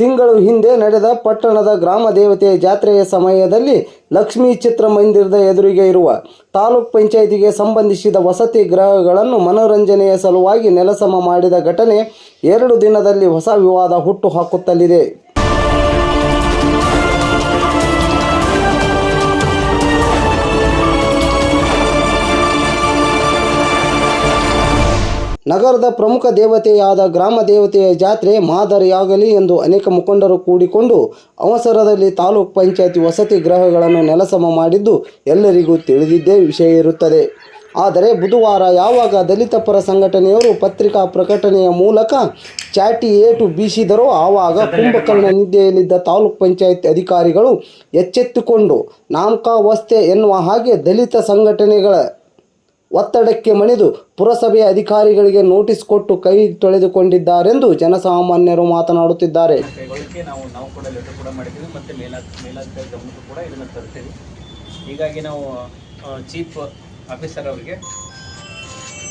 ತಿಂಗಳು ಹಿಂದೆ ನಡೆದ ಪಟ್ಟಣದ ಗ್ರಾಮ ದೇವತೆಯ ಜಾತ್ರೆಯ ಸಮಯದಲ್ಲಿ ಲಕ್ಷ್ಮೀ ಚಿತ್ರಮಂದಿರದ ಎದುರಿಗೆ ಇರುವ ತಾಲೂಕ್ ಪಂಚಾಯಿತಿಗೆ ಸಂಬಂಧಿಸಿದ ವಸತಿ ಗೃಹಗಳನ್ನು ಮನೋರಂಜನೆಯ ಸಲುವಾಗಿ ನೆಲಸಮ ಮಾಡಿದ ಘಟನೆ ಎರಡು ದಿನದಲ್ಲಿ ಹೊಸ ವಿವಾದ ಹುಟ್ಟು ಹಾಕುತ್ತಲಿದೆ. ನಗರದ ಪ್ರಮುಖ ದೇವತೆಯಾದ ಗ್ರಾಮ ದೇವತೆಯ ಜಾತ್ರೆ ಮಾದರಿಯಾಗಲಿ ಎಂದು ಅನೇಕ ಮುಖಂಡರು ಕೂಡಿಕೊಂಡು ಅವಸರದಲ್ಲಿ ತಾಲೂಕ್ ಪಂಚಾಯತಿ ವಸತಿ ಗೃಹಗಳನ್ನು ನೆಲಸಮ ಮಾಡಿದ್ದು ಎಲ್ಲರಿಗೂ ತಿಳಿದಿದ್ದೇ ವಿಷಯ ಇರುತ್ತದೆ. ಆದರೆ ಬುಧವಾರ ಯಾವಾಗ ದಲಿತ ಪರ ಸಂಘಟನೆಯವರು ಪತ್ರಿಕಾ ಪ್ರಕಟಣೆಯ ಮೂಲಕ ಚಾಟಿ ಏಟು ಬೀಸಿದರೋ ಆವಾಗ ಕುಂಭಕರ್ಣ ನಿದ್ದೆಯಲ್ಲಿದ್ದ ತಾಲೂಕ್ ಪಂಚಾಯತ್ ಅಧಿಕಾರಿಗಳು ಎಚ್ಚೆತ್ತುಕೊಂಡು, ನಾಮಕಾವಸ್ಥೆ ಎನ್ನುವ ಹಾಗೆ ದಲಿತ ಸಂಘಟನೆಗಳ ಒತ್ತಡಕ್ಕೆ ಮಣಿದು ಪುರಸಭೆಯ ಅಧಿಕಾರಿಗಳಿಗೆ ನೋಟಿಸ್ ಕೊಟ್ಟು ಕೈ ತೊಳೆದುಕೊಂಡಿದ್ದಾರೆಂದು ಜನಸಾಮಾನ್ಯರು ಮಾತನಾಡುತ್ತಿದ್ದಾರೆ. ನಾವು ನಾವು ಕೂಡ ಲೆಟರ್ ಕೂಡ ಮಾಡಿದ್ದೀವಿ, ಮತ್ತು ಮೇಲಾ, ಮೇಲಾಧಿಕಾರಿ ಕೂಡ ಇದನ್ನು ತರ್ತೀವಿ. ಹೀಗಾಗಿ ನಾವು ಚೀಫ್ ಆಫೀಸರ್ ಅವರಿಗೆ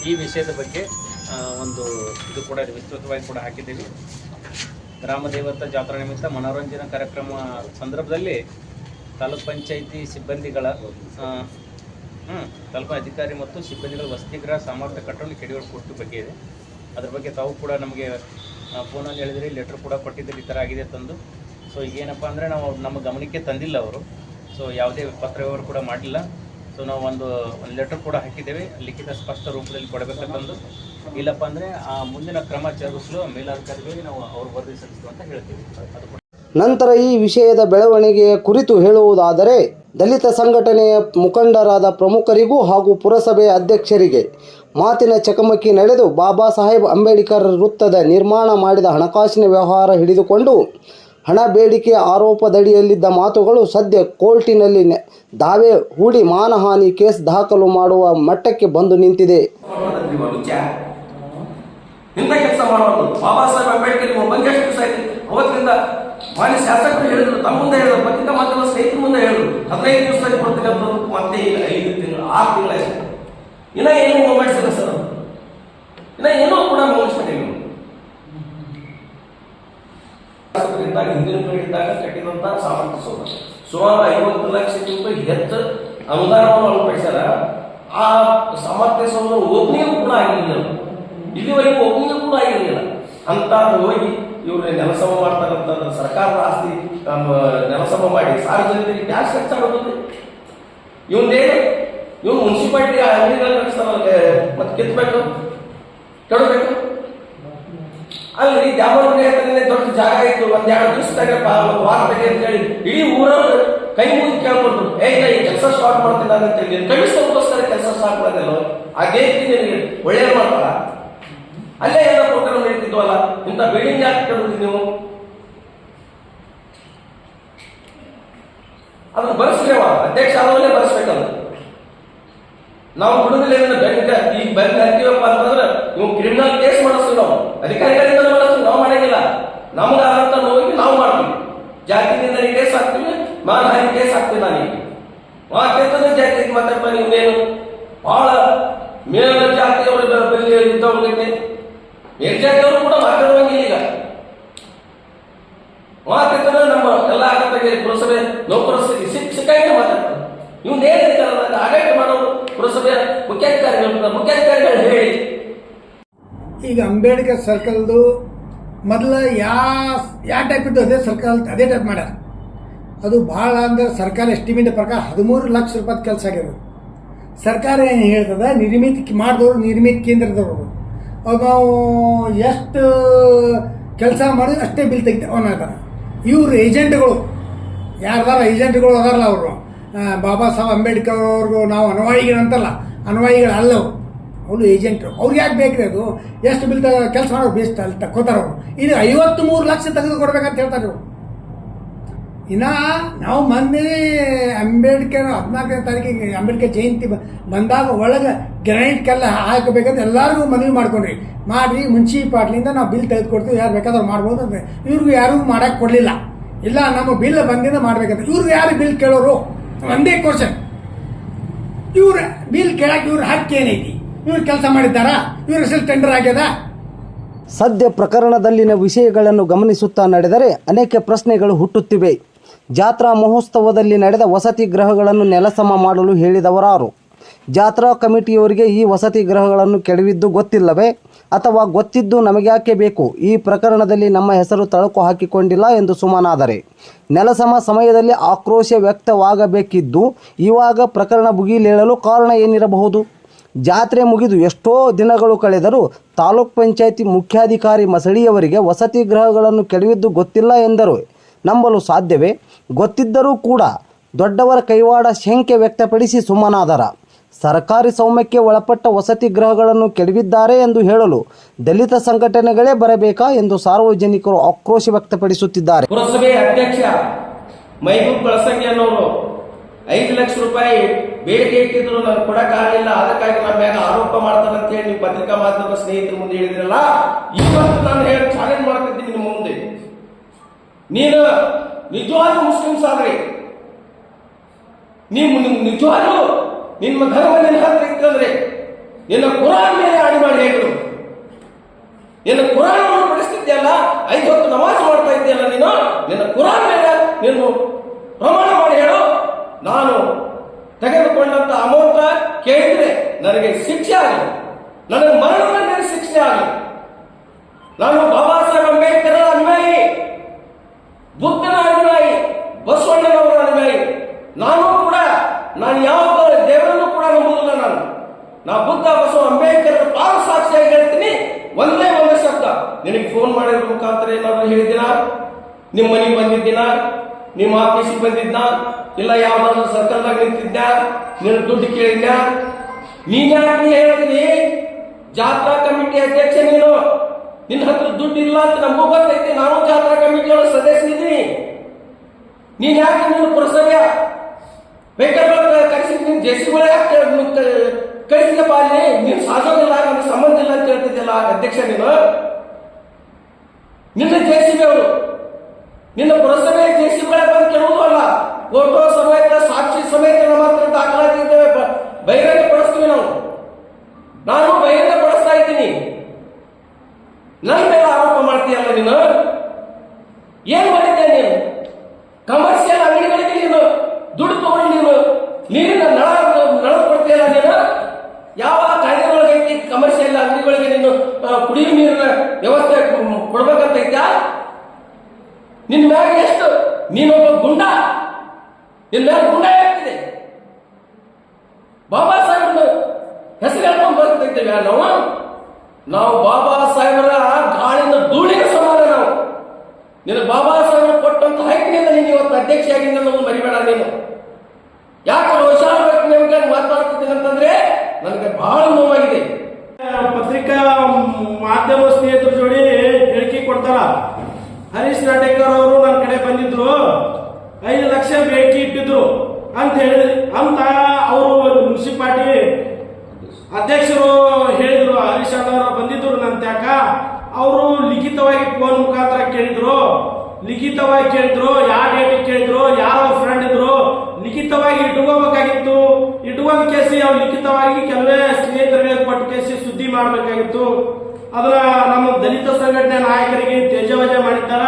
ಈ ವಿಷಯದ ಬಗ್ಗೆ ಒಂದು ಇದು ಕೂಡ ವಿಸ್ತೃತವಾಗಿ ಕೂಡ ಹಾಕಿದ್ದೀವಿ. ಗ್ರಾಮ ದೇವತ ಜಾತ್ರಾ ನಿಮಿತ್ತ ಮನೋರಂಜನಾ ಕಾರ್ಯಕ್ರಮ ಸಂದರ್ಭದಲ್ಲಿ ತಾಲೂಕ್ ಪಂಚಾಯಿತಿ ಸಿಬ್ಬಂದಿಗಳ ತಾಲೂಕು ಅಧಿಕಾರಿ ಮತ್ತು ಸಿಬ್ಬಂದಿಗಳ ವಸತಿಗೃಹ, ಸಾಮರ್ಥ್ಯ ಕಟ್ಟಲು ಕೆಡಿಗಳು ಕೊಟ್ಟು ಬಗ್ಗೆ ಇದೆ. ಅದ್ರ ಬಗ್ಗೆ ತಾವು ಕೂಡ ನಮಗೆ ಫೋನಲ್ಲಿ ಹೇಳಿದ್ರಿ ಲೆಟ್ರ್ ಕೂಡ ಕೊಟ್ಟಿದ್ದರೆ, ಈ ಥರ ಆಗಿದೆ ತಂದು. ಸೊ ಈಗೇನಪ್ಪ ಅಂದರೆ ನಾವು ನಮ್ಮ ಗಮನಕ್ಕೆ ತಂದಿಲ್ಲ ಅವರು. ಸೊ ಯಾವುದೇ ಪತ್ರ ವ್ಯವಹಾರ ಕೂಡ ಮಾಡಿಲ್ಲ. ಸೊ ನಾವು ಒಂದು ಒಂದು ಲೆಟರ್ ಕೂಡ ಹಾಕಿದ್ದೇವೆ. ಲಿಖಿತ ಸ್ಪಷ್ಟ ರೂಪದಲ್ಲಿ ಕೊಡಬೇಕಂತಂದು ಇಲ್ಲಪ್ಪ ಅಂದರೆ, ಆ, ಮುಂದಿನ ಕ್ರಮ ಜರುಗಿಸಲು ಮೇಲಾಧಿಕಾರಿಗಳಿಗೆ ನಾವು ಅವರು ವರದಿ ಸಲ್ಲಿಸ್ತು ಅಂತ ಹೇಳ್ತೀವಿ. ಅದು ನಂತರ ಈ ವಿಷಯದ ಬೆಳವಣಿಗೆಯ ಕುರಿತು ಹೇಳುವುದಾದರೆ, ದಲಿತ ಸಂಘಟನೆಯ ಮುಖಂಡರಾದ ಪ್ರಮುಖರಿಗೂ ಹಾಗೂ ಪುರಸಭೆಯ ಅಧ್ಯಕ್ಷರಿಗೆ ಮಾತಿನ ಚಕಮಕಿ ನಡೆದು ಬಾಬಾ ಸಾಹೇಬ್ ಅಂಬೇಡ್ಕರ್ ವೃತ್ತದ ನಿರ್ಮಾಣ ಮಾಡಿದ ಹಣಕಾಸಿನ ವ್ಯವಹಾರ ಹಿಡಿದುಕೊಂಡು ಹಣ ಬೇಡಿಕೆ ಆರೋಪದಡಿಯಲ್ಲಿದ್ದ ಮಾತುಗಳು ಸದ್ಯ ಕೋರ್ಟಿನಲ್ಲಿ ದಾವೆ ಹೂಡಿ ಮಾನಹಾನಿ ಕೇಸ್ ದಾಖಲು ಮಾಡುವ ಮಟ್ಟಕ್ಕೆ ಬಂದು ನಿಂತಿದೆ. ಅವತ್ತಿಂದ ಮಾನ್ಯ ಶಾಸಕರು ಹೇಳಿದ್ರು, ತಮ್ಮ ಮುಂದೆ ಹೇಳಿದ್ರು, ಪತ್ರಿಕಾ ಮಾಧ್ಯಮ ಸ್ನೇಹಿತರ ಮುಂದೆ ಹೇಳಿದ್ರು. ಹದಿನೈದು ದಿವಸದಲ್ಲಿ ಕೊಡ್ತಕ್ಕಂಥದ್ದು ಮತ್ತೆ ಈಗ ಐದು ತಿಂಗಳು, ಆರು ತಿಂಗಳಾಯ್ತು ಇನ್ನ ಏನು ಮಾಡಿಸಿಲ್ಲ ಸರ್. ಇನ್ನ ಏನೂ ಕೂಡ ಮುಗಿಸ್ಬಿಟ್ಟಿಲ್ಲ ಶಾಸಕರಿದ್ದಾಗ ಹಿಂದಿನ ಪೀಳಿಗೆದಾಗ ಕಟ್ಟಿದಂತ ಸಾಮರ್ಥ್ಯ ಸೌಧ ಸುಮಾರು ಐವತ್ತು ಲಕ್ಷಕ್ಕಿಂತ ಹೆಚ್ಚು ಅನುದಾನವನ್ನು ಅಳವಡಿಸ್ಯಾರ ಆ ಸಾಮರ್ಥ್ಯ ಸೌಧ ಓಪನಿಂಗ್ ಕೂಡ ಆಗಿರಲಿಲ್ಲ. ಇಲ್ಲಿವರೆಗೂ ಓಪನಿಂಗ್ ಕೂಡ ಆಗಿರಲಿಲ್ಲ. ಅಂತ ಹೋಗಿ ಇವರು ನೆಲಸಮ ಮಾಡ್ತಾರಂತ ಸರ್ಕಾರದ ಆಸ್ತಿ ನೆಲಸಮ ಮಾಡಿ ಸಾರ್ವಜನಿಕರಿಗೆ ಟ್ಯಾಕ್ಸ್ ಖರ್ಚು ಮಾಡೋದು ಇವನ್ನೇನು ಇವ್ನು ಮುನ್ಸಿಪಾಲ್ಟಿ ಅಂಗಡಿಗಳು ನಡೆಸ್ತಾರಲ್ಲ ಮತ್ತೆ ಕಿತ್ಬೇಕು ಕೆಡಬೇಕು? ಅಲ್ಲಿ ಹತ್ರನೇ ದೊಡ್ಡ ಜಾಗ ಇತ್ತು, ಒಂದ್ ಎರಡು ತಗಪ್ಪ ಒಂದು ವಾರ ತೆಗೆ ಅಂತ ಹೇಳಿ ಇಡೀ ಊರವ್ರು ಕೈ ಮುಗಿದು ಕೇಳ್ಕೊಂಡ್ರು. ಏ ಈ ಕೆಲಸ ಸ್ಟಾರ್ಟ್ ಮಾಡ್ತೀನಿ ನಾನು ಅಂತ ಹೇಳಿ. ಕಳಿಸೋದಕ್ಕೋಸ್ಕರ ಕೆಲಸ ಸ್ಟಾರ್ಟ್ ಮಾಡಿದಲ್ಲ ಗೇಟ್ ನಿನಗೆ ಒಳ್ಳೆಯ ಮಾಡ್ತಾರ ಅಲ್ಲೇ ಏನೋ ಪ್ರೋಗ್ರಾಮ್ ನಡೀತಿದ್ವಲ್ಲ ಇಂಥ ಬಿಲ್ಡಿಂಗ್ ಯಾಕೆ ಕೆಡೋದು ನೀವು ಅದನ್ನ ಬರ್ಸ್ಲೇವ ಅಧ್ಯಕ್ಷ ಆದವಲ್ಲೇ ಬರ್ಸ್ಬೇಕಲ್ಲ. ನಾವು ಹುಡುಗಲ್ಲಿ ಇದನ್ನ ಬೆಂಗ್ ಈಗ ಬೆಂಗ್ ಹಾಕ್ತೀವಪ್ಪ ಅಂತಂದ್ರೆ ಇವ್ ಕ್ರಿಮಿನಲ್ ಕೇಸ್ ಮಾಡಿಸ್ತೀವಿ ನಾವು. ಅಧಿಕಾರಿಗಳಿಂದ ಮಾಡಿಸ್ತೀವಿ, ನಾವು ಮಾಡಂಗಿಲ್ಲ ನಮ್ಗೆ ಆದಂತ ನೋವಿಗೆ ನಾವು ಮಾಡ್ತೀವಿ. ಜಾತಿ ಜಾತಿನಿಂದ ಕೇಸ್ ಹಾಕ್ತೀವಿ, ಮಾನಹಾನಿ ಕೇಸ್ ಹಾಕ್ತೀವಿ ನಾನೀಗ ಮಾತೇತನ ಜಾತಿ ಮಾತಾಡ್ಪ ನೀವೇನು ಬಹಳ ಮೇಲ ಜಾತಿಯವರು ಬಲ್ಲಿ ಇದ್ದವ್ರಿಗೆ ಮೇಲ್ಜಾತಿಯವರು ಕೂಡ ಮಾತಾಡುವಂಗಿಲ್ಲ ಈಗ. ಮಾತಾಡ್ತಾರೆ ನಮ್ಮ ಎಲ್ಲ ಕಡೆಗೆ ಪುರಸಭೆ ನೌಕರಸ್ಥರಿಗೆ ಶಿಕ್ಷಕರಿಗೆ ಮಾತಾಡ್ತಾರೆ ನೀವು ನೇರಿದ್ದಾರಲ್ಲ ಆಡಳಿತ ಮಾಡೋರು ಪುರಸಭೆಯ ಮುಖ್ಯಾಧಿಕಾರಿಗಳು ಮುಖ್ಯಾಧಿಕಾರಿಗಳು ಹೇಳಿ. ಈಗ ಅಂಬೇಡ್ಕರ್ ಸರ್ಕಲ್ದು ಮೊದಲ ಯಾ ಯಾವ ಟೈಪ್ ಇದ್ದು ಅದೇ ಸರ್ಕಲ್, ಅದೇ ಟೈಪ್ ಮಾಡ್ಯಾರ. ಅದು ಭಾಳ ಅಂದ್ರೆ ಸರ್ಕಾರ ಎಸ್ಟಿಮೇಟ್ ಪ್ರಕಾರ ಹದಿಮೂರು ಲಕ್ಷ ರೂಪಾಯಿ ಕೆಲಸ ಆಗ್ಯದ. ಸರ್ಕಾರ ಏನು ಹೇಳ್ತದ? ನಿರ್ಮಿತ ಮಾಡಿದವರು ನಿರ್ಮಿತ ಕೇಂದ್ರದವರು. ಅವಾಗ ನಾವು ಎಷ್ಟು ಕೆಲಸ ಮಾಡಿದ್ರೆ ಅಷ್ಟೇ ಬಿಲ್ ತೆಗಿತೇವೆ ಅನ್ನೋದಾರ ಇವ್ರು ಏಜೆಂಟ್ಗಳು ಯಾರ್ದಾರ ಏಜೆಂಟ್ಗಳು ಅದಾರಲ್ಲ ಅವರು. ಬಾಬಾ ಸಾಹೇಬ್ ಅಂಬೇಡ್ಕರ್ ಅವ್ರಿಗೂ ನಾವು ಅನ್ವಾಯಿಗಳು ಅಂತಲ್ಲ ಅನ್ವಾಯಿಗಳು ಅಲ್ಲ ಅವರು ಏಜೆಂಟ್ರು ಅವ್ರಿಗೆ ಯಾಕೆ ಬೇಕ್ರಿ ಅದು? ಎಷ್ಟು ಬಿಲ್ ಕೆಲಸ ಮಾಡೋ ಬೇಸ್ಟ್ ಅಲ್ಲಿ ತಕ್ಕೋತಾರೆ ಅವರು ಇದು ಐವತ್ತು ಮೂರು ಲಕ್ಷ ತೆಗೆದು ಕೊಡ್ಬೇಕಂತ ಹೇಳ್ತಾರೆ ಇವ್ರು. ಇನ್ನ ನಾವು ಮೊನ್ನೆ ಅಂಬೇಡ್ಕರ್ ಹದಿನಾಲ್ಕನೇ ತಾರೀಕಿಗೆ ಅಂಬೇಡ್ಕರ್ ಜಯಂತಿ ಬಂದಾಗ ಒಳಗೆ ಗ್ರಾನೈಟ್ ಕಲ್ಲ ಹಾಕಬೇಕಂತ ಎಲ್ಲರಿಗೂ ಮನವಿ ಮಾಡ್ಕೊಂಡ್ರಿ ಮಾಡಿ ಮುನ್ಸಿಪಾಟ್ಲಿಂದ ನಾವು ಬಿಲ್ ತೆಗೆದುಕೊಡ್ತೀವಿ, ಯಾರು ಬೇಕಾದ್ರೂ ಮಾಡ್ಬೋದು ಅಂದರೆ ಇವ್ರಿಗೂ ಯಾರಿಗೂ ಮಾಡಕ್ಕೆ ಕೊಡಲಿಲ್ಲ. ಇಲ್ಲ, ನಮ್ಮ ಬಿಲ್ ಬಂದಿಂದ ಮಾಡ್ಬೇಕಂತ. ಇವ್ರಿಗೆ ಯಾರು ಬಿಲ್ ಕೇಳೋರು? ಒಂದೇ ಕ್ವಶನ್ ಇವ್ರು ಬಿಲ್ ಕೇಳಕ್ಕೆ ಇವ್ರ ಹಕ್ಕು ಏನೈತಿ? ಇವ್ರು ಕೆಲಸ ಮಾಡಿದ್ದಾರಾ? ಇವ್ರ ಹೆಸರು ಟೆಂಡರ್ ಆಗ್ಯದ? ಸದ್ಯ ಪ್ರಕರಣದಲ್ಲಿನ ವಿಷಯಗಳನ್ನು ಗಮನಿಸುತ್ತಾ ನಡೆದರೆ ಅನೇಕ ಪ್ರಶ್ನೆಗಳು ಹುಟ್ಟುತ್ತಿವೆ. ಜಾತ್ರಾ ಮಹೋತ್ಸವದಲ್ಲಿ ನಡೆದ ವಸತಿ ಗೃಹಗಳನ್ನು ನೆಲಸಮ ಮಾಡಲು ಹೇಳಿದವರಾರು. ಜಾತ್ರಾ ಕಮಿಟಿಯವರಿಗೆ ಈ ವಸತಿ ಗೃಹಗಳನ್ನು ಕೆಡವಿದ್ದು ಗೊತ್ತಿಲ್ಲವೇ? ಅಥವಾ ಗೊತ್ತಿದ್ದು ನಮಗ್ಯಾಕೆ ಬೇಕು? ಈ ಪ್ರಕರಣದಲ್ಲಿ ನಮ್ಮ ಹೆಸರು ತಳುಕು ಹಾಕಿಕೊಂಡಿಲ್ಲ ಎಂದು ಸುಮನಾದರೆ. ನೆಲಸಮ ಸಮಯದಲ್ಲಿ ಆಕ್ರೋಶ ವ್ಯಕ್ತವಾಗಬೇಕಿದ್ದು ಇವಾಗ ಪ್ರಕರಣ ಬುಗಿಲೇಳಲು ಕಾರಣ ಏನಿರಬಹುದು? ಜಾತ್ರೆ ಮುಗಿದು ಎಷ್ಟೋ ದಿನಗಳು ಕಳೆದರೂ ತಾಲೂಕ್ ಪಂಚಾಯಿತಿ ಮುಖ್ಯಾಧಿಕಾರಿ ಮಸಳಿಯವರಿಗೆ ವಸತಿ ಗೃಹಗಳನ್ನು ಕೆಡವಿದ್ದು ಗೊತ್ತಿಲ್ಲ ಎಂದರು. ನಂಬಲು ಸಾಧ್ಯವೇ? ಗೊತ್ತಿದ್ದರೂ ಕೂಡ ದೊಡ್ಡವರ ಕೈವಾಡ ಶಂಕೆ ವ್ಯಕ್ತಪಡಿಸಿ ಸುಮ್ಮನಾದರ ಸರ್ಕಾರಿ ಸೌಮ್ಯಕ್ಕೆ ಒಳಪಟ್ಟ ವಸತಿ ಗೃಹಗಳನ್ನು ಕೆಡವಿದ್ದಾರೆ ಎಂದು ಹೇಳಲು ದಲಿತ ಸಂಘಟನೆಗಳೇ ಬರಬೇಕಾ ಎಂದು ಸಾರ್ವಜನಿಕರು ಆಕ್ರೋಶ ವ್ಯಕ್ತಪಡಿಸುತ್ತಿದ್ದಾರೆ. ಪುರಸಭೆ ಅಧ್ಯಕ್ಷ ಮೈಬೂಬ್ ಕಳಸಂಗಿ ಅನ್ನೋರು ಐದು ಲಕ್ಷ ರೂಪಾಯಿ ಬೇಡಿಕೆ ಇಟ್ಟಿದ್ರು, ನಾನು ಕೊಡಕ್ಕಾಗಲಿಲ್ಲ ಅದಕ್ಕಾಗಿ ನಮ್ಮ ಮೇಲೆ ಆರೋಪ ಮಾಡ್ತಾರಂತ ಹೇಳಿ ನೀವು ಪತ್ರಿಕಾ ಮಾಧ್ಯಮ ಸ್ನೇಹಿತರ ಮುಂದೆ ಹೇಳಿದ್ರಲ್ಲ, ಇವತ್ತು ನಾನು ಹೇಳಿ ಚಾಲೆಂಜ್ ಮಾಡ್ತಿದ್ದೀನಿ ನಿಮ್ಮ ನೀನು ನಿಜವಾದ ಮುಸ್ಲಿಮ್ಸ್ ಆದ್ರಿ, ನೀವು ನಿಜವಾಗ್ಲೂ ನಿಮ್ಮ ಧರ್ಮ ನಿನ್ನ ಹತ್ರ ಇತ್ತಂದ್ರೆ ನಿನ್ನ ಕುರಾನ್ ಮೇಲೆ ಆಡಿ ಮಾಡಿ ಹೇಳಿದ್ರು ನಿನ್ನ ಕುರಾನ್ ಪಡಿಸ್ತಿದ್ಯಲ್ಲ ಐದು ಹೊತ್ತು ನಮಾಜ್ ಮಾಡ್ತಾ ಇದ್ದೀಯಲ್ಲ ನೀನು, ನಿನ್ನ ಕುರಾನ್ ಮೇಲೆ ನೀನು ಪ್ರಮಾಣ ಮಾಡಿ ಹೇಳು. ನಾನು ತೆಗೆದುಕೊಂಡಂತ ಅಮೌಂಟ್ ಕೇಳಿದ್ರೆ ನನಗೆ ಶಿಕ್ಷೆ ಆಗಲಿ, ನನಗೆ ಮರಣದಂಡನೆ ಶಿಕ್ಷೆ ಆಗಲಿ. ನಾನು ಬಾಬಾ ಸಾಹೇಬ್ ಅಂಬೇಡ್ಕರ್ ಅನ್ವಯಿ ಬುದ್ಧನ ಅನುಯಾಯಿ ಬಸವಣ್ಣನವರ ಅನುಯಾಯಿ ನಾನು ಕೂಡ ನಾನು ಯಾವ ದೇವರನ್ನು ಕೂಡ ನಂಬುದಿಲ್ಲ ನಾನು ನಾ ಬುದ್ಧ ಬಸವ ಅಂಬೇಡ್ಕರ್ ಪಾದ ಸಾಕ್ಷಿಯಾಗಿ ಹೇಳ್ತೀನಿ. ಒಂದೇ ಒಂದು ಶಬ್ದ. ನಿನಗೆ ಫೋನ್ ಮಾಡಿದ್ರ ಮುಖಾಂತರ ಏನಾದ್ರು ಹೇಳಿದಿನ ನಿಮ್ಮ ಮನೆಗೆ ಬಂದಿದ್ದೀನ ನಿಮ್ಮ ಆಫೀಸಿಗೆ ಬಂದಿದ್ದ ಇಲ್ಲ ಯಾವ್ದಾದ್ರು ಸರ್ಕಲ್ದಾಗ ನಿಂತಿದ್ದ ನಿನ್ನ ದುಡ್ಡು ಕೇಳಿದ್ದ ನೀನ್ ಯಾಕೆ ಹೇಳ್ತೀನಿ ಜಾತ್ರಾ ಕಮಿಟಿ ಅಧ್ಯಕ್ಷ ನೀನು. ನಿನ್ನ ಹತ್ರ ದುಡ್ಡು ಇಲ್ಲ ಅಂತ ನಮಗೂ ಗೊತ್ತೈತಿ. ನಾನು ಜಾತ್ರಾ ಸದಸ್ಯ ಇದ್ದೀನಿ ನೀನ್ ಯಾಕೆ ನೀನು ಪುರಸಭೆ ಬೇಕಾದ್ರೆ ಕರೆಸಿದ್ ನಿನ್ ಜೆಸಿಗಳು ಯಾಕೆ ಕಳಿಸಿದಪ್ಪ ಅಲ್ಲಿ? ನೀನು ಸಾಧೋದಿಲ್ಲ ನನಗೆ ಸಂಬಂಧ ಇಲ್ಲ ಅಂತ ಹೇಳ್ತಿದ್ದಿಲ್ಲ ಅಧ್ಯಕ್ಷ ನೀನು? ನಿನ್ನ ಜೆಸಿಬಿ ಅವರು, ನಿನ್ನ ಪುರಸಭೆ ಜೆಸಿಬಿಗಳೇ ಬಂದು ಕೇಳುವುದು ಅಲ್ಲ. ಫೋಟೋ ಸಮೇತ, ಸಾಕ್ಷಿ ಸಮೇತ ಮಾತ್ರ ಹತ್ರ ದಾಖಲಾತಿ ಬಹಿರಂಗ ಪಡಿಸ್ತೀವಿ ನಾವು. ನಾನು ಬಹಿರಂಗ ಪಡಿಸ್ತಾ ಇದ್ದೀನಿ. ನನ್ನ ಮೇಲೆ ಆರೋಪ ಮಾಡ್ತೀಯಲ್ಲ ನೀನು? ಏನ್ ನೀನು ಕಮರ್ಷಿಯಲ್ ಅಂಗಡಿಗಳಿಗೆ ನೀನು ದುಡ್ಡು ತಗೊಂಡು ನೀನು ನೀರಿನ ನಳ ನಳ ಕೊಡ್ತೀಯಲ್ಲ ನೀನು ಯಾವ ಕಾಯ್ದೆಗಳಿಗೆ ಐತಿ ಕಮರ್ಷಿಯಲ್ ಅಂಗಡಿಗಳಿಗೆ ನೀನು ಆ, ಕುಡಿಯುವ ನೀರಿನ ವ್ಯವಸ್ಥೆ ಕೊ- ಕೊಡ್ಬೇಕಂತ ಐತ್ಯಾ ನಿನ್ ಮ್ಯಾಗ ಎಷ್ಟು ನೀನೊಬ್ಬ ಗುಂಡ ನಿನ್ ಮ್ಯಾಗ ಗುಂಡ ಆಗ್ತಿದೆ ಬಾಬಾ ಸಾಹೇಬ್ನ ಹೆಸರು ಹೇಳ್ಕೊಂಡು ಬರ್ತಿದ್ದೇವೆ ನಾವು? ನಾವು ಬಾಬಾ ಸಾಹೇಬರ ಗಾಳಿನ ಧೂಳಿನ ಸಮಾನ ನಾವು. ನಿನ್ನ ಬಾಬಾ ಸಾಹೇಬರು ಕೊಟ್ಟಂತ ಹೈಕ್ನಿಂದ ನೀನು ಇವತ್ತು ಅಧ್ಯಕ್ಷಿಯಾಗಿ ಒಂದು ಮರಿಬೇಡ ನೀನು. ಯಾಕೆ ರೋಷಾಳ ಮಾತಾಡ್ತಿದ್ದೀನಿ ಅಂತಂದ್ರೆ ನನಗೆ ಬಹಳ ನೋವಾಗಿದೆ. ಪತ್ರಿಕಾ, ಮಾಧ್ಯಮ ಸ್ನೇಹಿತರ ಜೋಡಿ ಹೇಳಿಕೆ ಕೊಡ್ತಾರ. ಹರೀಶ್ ನಾಟೇಕರ್ ಅವರು ನನ್ನ ಕಡೆ ಬಂದಿದ್ರು. ಐದು ಲಕ್ಷ ಬೇಕಿ ಇಟ್ಟಿದ್ರು ಅಂತ ಹೇಳಿದ್ರಿ ಅಂತ ಅವರು ಮುನ್ಸಿಪಾಲ್ಟಿ ಅಧ್ಯಕ್ಷರು ಹರೀಶ್ ಬಂದಿದ್ರು ನನ್ನ ತ್ಯಾಕ ಅವರು ಲಿಖಿತವಾಗಿ ಫೋನ್ ಮುಖಾಂತರ ಕೇಳಿದ್ರು. ಲಿಖಿತವಾಗಿ ಕೇಳಿದ್ರು, ಯಾವ ಡೇಟಿಗೆ ಕೇಳಿದ್ರು, ಯಾರೋ ಫ್ರೆಂಡ್ ಇದ್ರು. ಲಿಖಿತವಾಗಿ ಇಟ್ಕೋಬೇಕಾಗಿತ್ತು. ಇಟ್ಕೊಂಡ್ ಕೇಸಿ ಅವ್ರು ಲಿಖಿತವಾಗಿ ಕೆಲವೇ ಸ್ನೇಹಿತರಿಗೆ ಕೊಟ್ಟು ಕೇಸಿ ಸುದ್ದಿ ಮಾಡಬೇಕಾಗಿತ್ತು. ಅದರ ನಮ್ಮ ದಲಿತ ಸಂಘಟನೆ ನಾಯಕರಿಗೆ ತೇಜವಜ ಮಾಡಿದ್ದಾರ.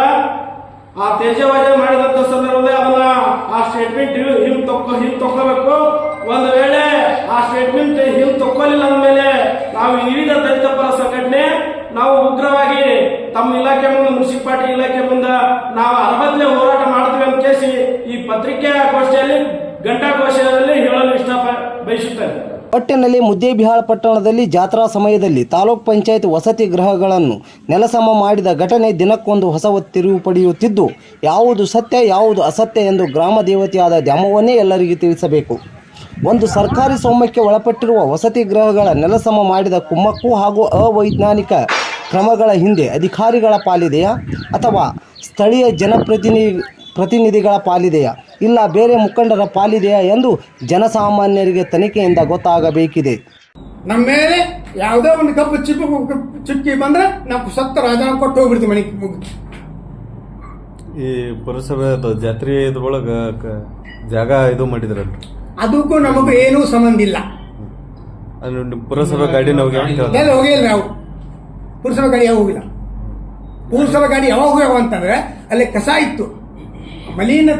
ಆ ತೇಜವಜ ಮಾಡಿದಂತ ಸಂದರ್ಭದಲ್ಲಿ ಅದನ್ನ ಆ ಸ್ಟೇಟ್ಮೆಂಟ್ ಹಿಂಗ್ ತಕ್ಕೋ ಹಿಂಗ್ ತಕ್ಕೋಬೇಕು. ಒಂದು ವೇಳೆ ಆ ಸ್ಟೇಟ್ಮೆಂಟ್ ಹಿಂಗ್ ತಕ್ಕೊಲಿಲ್ಲ ಅಂದಮೇಲೆ ನಾವು ವಿವಿಧ ದಲಿತ ಪರ ಸಂಘಟನೆ, ನಾವು ಉಗ್ರವಾಗಿ ತಮ್ಮ ಇಲಾಖೆ ಮುಂದೆ, ಮುನ್ಸಿಪಾಲಿಟಿ ಇಲಾಖೆ ಮುಂದೆ ನಾವು ಅರಬದ್ಲೆ ಹೋರಾಟ ಮಾಡ್ತೀವಿ ಅಂತ ಕೇಸಿ ಈ ಪತ್ರಿಕಾಗೋಷ್ಠಿಯಲ್ಲಿ ಘಂಟಾಘೋಷದಲ್ಲಿ ಹೇಳಲು ಇಷ್ಟ ಬಯಸುತ್ತೇನೆ. ಒಟ್ಟಿನಲ್ಲಿ ಮುದ್ದೇಬಿಹಾಳ ಪಟ್ಟಣದಲ್ಲಿ ಜಾತ್ರಾ ಸಮಯದಲ್ಲಿ ತಾಲೂಕ್ ಪಂಚಾಯತ್ ವಸತಿ ಗೃಹಗಳನ್ನು ನೆಲಸಮ ಮಾಡಿದ ಘಟನೆ ದಿನಕ್ಕೊಂದು ಹೊಸ ತಿರುವು ಪಡೆಯುತ್ತಿದ್ದು, ಯಾವುದು ಸತ್ಯ, ಯಾವುದು ಅಸತ್ಯ ಎಂದು ಗ್ರಾಮ ದೇವತೆಯಾದ ದ್ಯಾಮವನ್ನೇ ಎಲ್ಲರಿಗೂ ತಿಳಿಸಬೇಕು. ಒಂದು ಸರ್ಕಾರಿ ಸೌಮ್ಯಕ್ಕೆ ಒಳಪಟ್ಟಿರುವ ವಸತಿ ಗೃಹಗಳ ನೆಲಸಮ ಮಾಡಿದ ಕುಮ್ಮಕ್ಕು ಹಾಗೂ ಅವೈಜ್ಞಾನಿಕ ಕ್ರಮಗಳ ಹಿಂದೆ ಅಧಿಕಾರಿಗಳ ಪಾಲಿದೆಯಾ ಅಥವಾ ಸ್ಥಳೀಯ ಜನಪ್ರತಿನಿ ಪ್ರತಿನಿಧಿಗಳ ಪಾಲಿದೆಯಾ? ಇಲ್ಲ ಬೇರೆ ಮುಖಂಡರ ಪಾಲಿದೆಯಾ ಎಂದು ಜನಸಾಮಾನ್ಯರಿಗೆ ತನಿಖೆಯಿಂದ ಗೊತ್ತಾಗಬೇಕಿದೆ. ನಮ್ಮ ಮೇಲೆ ಯಾವುದೇ ಒಂದು ಕಪ್ಪು ಚಿಪ್ಪು ಚುಕ್ಕಿ ಬಂದ್ರೆ ನಾವು ಸತ್ತ ರಾಜನ ಕೊಟ್ಟು ಹೋಗ್ಬಿಡ್ತೀವಿ ಮನೆ ಈ ಪುರಸಭೆ ಜಾತ್ರೆ ಇದ್ರೊಳಗ ಕ- ಜಾಗ ಇದು ಮಾಡಿದ್ರಲ್ರಿ ಅದಕ್ಕೂ ನಮಗೂ ಏನೂ ಸಂಬಂಧ ಇಲ್ಲ ಪುರಸಭಾ ಗಾಡಿ ಎಲ್ಲ ಹೋಗಿಲ್ಲ ನಾವು. ಪುರಸಭೆ ಗಾಡಿ ಯಾವ ಹೋಗಿಲ್ಲ? ಪುರಸಭೆ ಗಾಡಿ ಯಾವಾಗ ಹೋಗ್ಯಾವ ಅಂತಂದ್ರೆ ಅಲ್ಲಿ ಕಸ ಇತ್ತು. ಮಲೀನ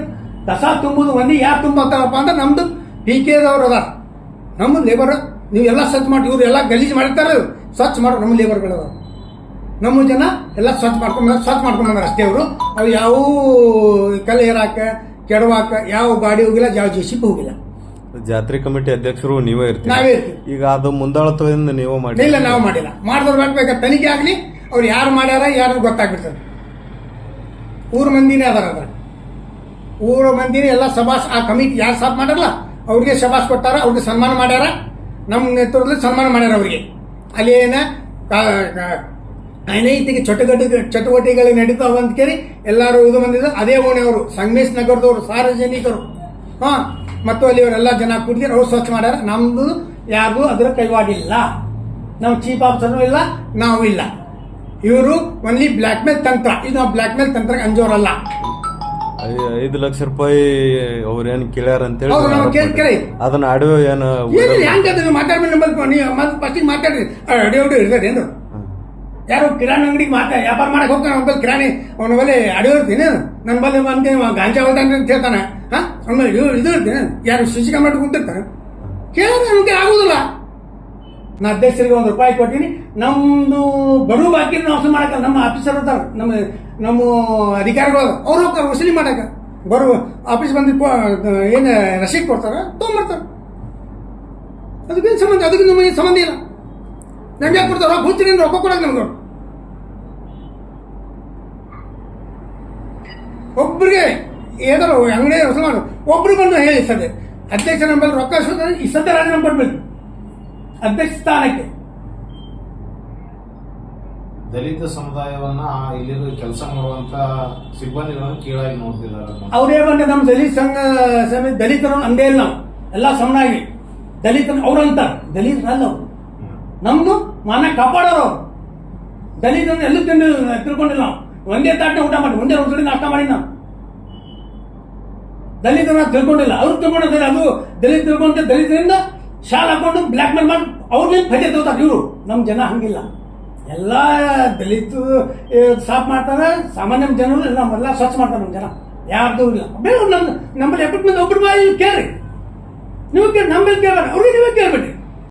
ಕಸ ತುಂಬುದು ಒಂದೇ ಯಾರು ತುಂಬತ್ತಾರಪ್ಪ ಅಂದ್ರೆ ನಮ್ದು ಪಿ ಕೆದವ್ರು ಅದ ನಮ್ಮ ಲೇಬರ್ ನೀವು ಎಲ್ಲ ಸ್ವಚ್ಛ ಮಾಡಿ ಇವ್ರು ಎಲ್ಲ ಗಲೀಜು ಮಾಡಿರ್ತಾರೆ ಸ್ವಚ್ಛ ಮಾಡೋ ನಮ್ಮ ಲೇಬರ್ಗಳು ನಮ್ಮ ಜನ ಎಲ್ಲ ಸ್ವಚ್ಛ ಮಾಡ್ಕೊಂಡು ಸ್ವಚ್ಛ ಮಾಡ್ಕೊಂಡ್ ಅಷ್ಟೇ ಅವರು ಅವ್ರು ಯಾವ ಕಲೆ ಏರಾಕ ಕೆಡವಾಕ ಯಾವ ಗಾಡಿ ಹೋಗಿಲ್ಲ ಯಾವ ಜೆ ಸಿ ಹೋಗಿಲ್ಲ. ಜಾತ್ರೆ ಕಮಿಟಿ ಅಧ್ಯಕ್ಷರು ನೀವೇ ಇರ್ತೀರಿ. ನಾವೇ ಇರ್ತೀವಿ. ಈಗ ಅದು ಮುಂದಾಳತ್ವದಿಂದ ನೀವು ಮಾಡಿ ಇಲ್ಲ ನಾವು ಮಾಡಿಲ್ಲ. ಮಾಡಿದವ್ರು ಬೇಕಬೇಕಾದ ತನಿಖೆ ಆಗಲಿ ಅವ್ರು ಯಾರು ಮಾಡ್ಯಾರ ಯಾರು ಗೊತ್ತಾಗ್ಬಿಡ್ತದೆ. ಊರ ಮಂದಿನೇ ಅದಾರ ಅದ್ರ ಊರ ಮಂದಿನೇ ಎಲ್ಲ ಸಭಾಸ್ ಆ ಕಮಿಟಿ ಯಾರು ಸಾಫ್ ಮಾಡಾರಲ್ಲ ಅವ್ರಿಗೆ ಶಬಾಸ್ ಕೊಟ್ಟಾರ ಅವ್ರಿಗೆ ಸನ್ಮಾನ ಮಾಡ್ಯಾರ. ನಮ್ಮ ನೇತೃತ್ವದಲ್ಲಿ ಸನ್ಮಾನ ಮಾಡ್ಯಾರ ಅವ್ರಿಗೆ. ಅಲ್ಲಿ ಏನ ಕಾ- ಕಾ- ಅನೈತಿಕ ಚಟುವಟಿಕೆ ಚಟುವಟಿಕೆಗಳು ನಡೀತಾವ ಅಂತ ಕೇಳಿ ಎಲ್ಲರೂ ಇದು ಬಂದಿದ್ದು. ಅದೇ ಓಣಿಯವರು ಸಂಗಮೇಶ್ ನಗರದವರು ಸಾರ್ವಜನಿಕರು. ಹಾ ಮತ್ತು ಅಲ್ಲಿ ಇವರೆಲ್ಲ ಜನ ಕೂಡಿದ್ರು ಅವ್ರು ಸ್ವಚ್ಛ ಮಾಡ್ಯಾರ. ನಮ್ದು ಯಾರಿಗೂ ಅದರ ಕೈವಾಡಿಲ್ಲ. ನಾವು ಚೀಫ್ ಆಫೀಸರ್ನು ಇಲ್ಲ ನಾವು ಇಲ್ಲ. ಇವರು ಒನ್ಲಿ ಬ್ಲ್ಯಾಕ್ ಮೇಲ್ ತಂತ್ರ. ಇದು ನಾವು ಬ್ಲ್ಯಾಕ್ ಮೇಲ್ ತಂತ್ರ ಅಂಜೋರಲ್ಲ. ಐದು ಲಕ್ಷ ರೂಪಾಯಿ ಅವ್ರೇನ್ ಕೇಳ್ಯಾರ ಅಂತೇಳಿ. ಅದನ್ನ ಆಡಿಯೋ ಏನು ಮಾತಾಡ್ಬೇಕು ನೀವು ಮತ್ತೆ ಫಸ್ಟಿಗೆ ಮಾತಾಡ್ರಿ. ಅಡಿ ಇರ್ತಾರೆ ಏನು ಯಾರು ಕಿರಾಣಿ ಅಂಗಡಿಗೆ ಮಾತಾ ವ್ಯಾಪಾರ ಮಾಡಕ್ಕೆ ಹೋಗ್ತಾನೆ ಬಲ್ಲಿ ಕಿರಾಣಿ, ಅವನ ಬಲ್ಲಿ ಅಡಿ ಇರ್ತೀನಿ ನನ್ನ ಬಲ್ಲಿ ಬಂದು ಗಾಂಜಾ ಹೋಗ್ತಾನೆ ಅಂತ ಹೇಳ್ತಾನೆ. ಹಾಂ? ಅವನ ಇದು ಇರ್ತೀನಿ ಯಾರು ಶುಚಿಕ ಮಾಡಿ ಕುಂತಿರ್ತಾನೆ ಕೇಳಿದ್ರೆ ನಮಗೆ ಆಗೋದಿಲ್ಲ. ನಾ ಅಧ್ಯಕ್ಷರಿಗೆ ಒಂದು ರೂಪಾಯಿ ಕೊಟ್ಟಿನಿ ನಮ್ದು ಬರೋ ಬಾಕಿ ನಾವು ಮಾಡಕ ನಮ್ಮ ಆಫೀಸರ್ ಇರ್ತಾರೆ. ನಮ್ಮ ನಮ್ಮ ಅಧಿಕಾರಿಗಳು ಅವ್ರು ಹೋಗ್ತಾರೆ, ವಸೂಲಿ ಮಾಡಕ ಬರು, ಆಫೀಸ್ ಬಂದು ಏನು ರಸೀದ್ ಕೊಡ್ತಾರೆ, ತೊಗೊಂಬರ್ತಾರೆ. ಅದಕ್ಕೇನು ಸಂಬಂಧ? ಅದಕ್ಕೆ ನಮಗೆ ಸಂಬಂಧ ಇಲ್ಲ. ನಮ್ಗೆ ಯಾಕೆ ಕೊಡ್ತಾರ? ರೊಕ್ಕ ರೊಕ್ಕ ಕೊಡಕ್ಕೆ ನಮ್ಗೆ ಒಬ್ಬರಿಗೆ ಏನಾರು ಅಂಗಡಿ ಹೊಸ ಮಾಡು. ಒಬ್ರು ಬಂದು ಹೇಳಿ ಸದ್ಯ ಅಧ್ಯಕ್ಷ ನಂಬಲ್ಲಿ ರೊಕ್ಕ ಈ ಸದ್ಯ ರಾಜೀನಾಮೆ ಕೊಡ್ಬೇಕು ಅಧ್ಯಕ್ಷ ಸ್ಥಾನಕ್ಕೆ. ದಲಿತ ಸಮುದಾಯವನ್ನ ಆ ಇಲ್ಲಿರೋ ಕೆಲಸ ಮಾಡುವಂತ ಸಿಬ್ಬಂದಿಗಳನ್ನು ಕೀಳಾಗಿ ನೋಡ್ತಿದ್ದಾರೆ ಅವ್ರೇ ಬಂದ ನಮ್ಮ ದಲಿತ ಸಂಘ ಸಮಿತಿ ದಲಿತರು ಅಂದೇ ಇಲ್ಲ ನಾವು. ಎಲ್ಲ ಸಮನಾಗಿ ದಲಿತರು ಅವ್ರು ಅಂತಾರೆ. ದಲಿತರು ಅಲ್ಲ ಅವ್ರು. ನಮ್ದು ಮಾನ ಕಾಪಾಡೋರು ಅವ್ರು. ದಲಿತರನ್ನ ಎಲ್ಲೂ ತಿಂದು ತಿಳ್ಕೊಂಡಿಲ್ಲ ನಾವು. ಒಂದೇ ತಾಟ್ನ ಊಟ ಮಾಡಿ, ಒಂದೇ ಒಂದ್ಸರಿ ನಾಷ್ಟ ಮಾಡಿ ನಾವು ದಲಿತರನ್ನ ತಿಳ್ಕೊಂಡಿಲ್ಲ. ಅವ್ರು ತಿಳ್ಕೊಂಡಿದ್ದಾರೆ, ಅದು ದಲಿತ ತಿಳ್ಕೊಂಡ್ರೆ ದಲಿತರಿಂದ ಶಾಲ್ ಹಾಕೊಂಡು ಬ್ಲ್ಯಾಕ್ ಮೇಲ್ ಮಾಡಿ, ಅವ್ರಿಗೆ ಫೈದೆ ತಗೋತಾರೆ ಇವರು ನಮ್ಮ ಜನ ಹಂಗಿಲ್ಲ. ಎಲ್ಲ ದಲಿತ ಸಾಫ್ ಮಾಡ್ತಾರೆ, ಸಾಮಾನ್ಯ ಜನರು ನಮ್ಮೆಲ್ಲ ಸ್ವಚ್ಛ ಮಾಡ್ತಾರೆ ನಮ್ಮ ಜನ. ಯಾರ್ದು ಇಲ್ಲ. ಬೇರೆ ನಮ್ಮ ನಮ್ಮಲ್ಲಿ ಎಪ್ಪತ್ತು ಮಂದಿ ಒಬ್ಬರು ಕೇಳ್ರಿ. ನೀವು ಕೇಳಿ, ನಮ್ಮಲ್ಲಿ ಕೇಳಬೇಡ. ಅವ್ರಿಗೆ ನೀವೇ ಕೇಳ್ಬೇಡಿ.